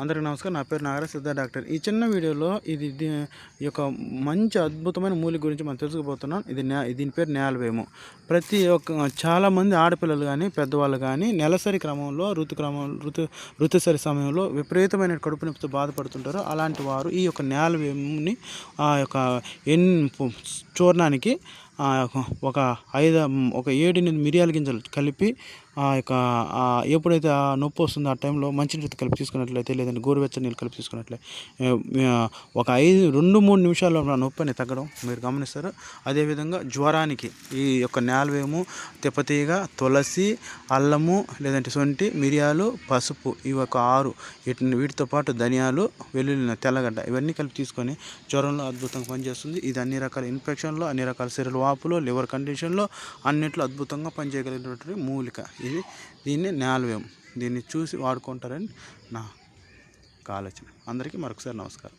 అందరికీ నమస్కారం. నా పేరు నాగరాజ్ సిద్ధ డాక్టర్. ఈ చిన్న వీడియోలో ఇది ఈ యొక్క మంచి అద్భుతమైన మూలిక గురించి మనం తెలుసుకోబోతున్నాం. ఇది నే దీని పేరు నేలవేము ప్రతి ఒక్క చాలామంది ఆడపిల్లలు కానీ పెద్దవాళ్ళు కానీ నెలసరి క్రమంలో ఋతు క్రమం ఋతు ఋతుసరి సమయంలో విపరీతమైన కడుపు నొప్పితో బాధపడుతుంటారు. అలాంటి వారు ఈ యొక్క నేలవేముని ఆ యొక్క ఎన్ చూర్ణానికి ఒక ఐదు ఒక ఏడెనిమిది మిరియాల గింజలు కలిపి ఆ యొక్క ఎప్పుడైతే ఆ నొప్పి వస్తుందో ఆ టైంలో మంచినీళ్ళు కలిపి తీసుకున్నట్లయితే లేదంటే గోరువెచ్చని నీళ్ళు కలిపి తీసుకున్నట్లయితే ఒక ఐదు రెండు మూడు నిమిషాల్లో ఆ నొప్పి అనేది తగ్గడం మీరు గమనిస్తారు. అదేవిధంగా జ్వరానికి ఈ యొక్క నేలవేము తిప్పతీగ తులసి అల్లము లేదంటే సొంటి మిరియాలు పసుపు ఇవి ఒక ఆరు వీటిని వీటితో పాటు ధనియాలు వెల్లుల్లి తెల్లగడ్డ ఇవన్నీ కలిపి తీసుకొని జ్వరంలో అద్భుతంగా పనిచేస్తుంది. ఇది అన్ని రకాల ఇన్ఫెక్షన్లో అన్ని రకాల శరీర వాపులో లివర్ కండిషన్లో అన్నిట్లో అద్భుతంగా పనిచేయగలిగినటువంటి మూలిక. ఇది దీన్ని నేలవేము దీన్ని చూసి వాడుకుంటారని నా ఆలోచన అందరికీ మరొకసారి నమస్కారం.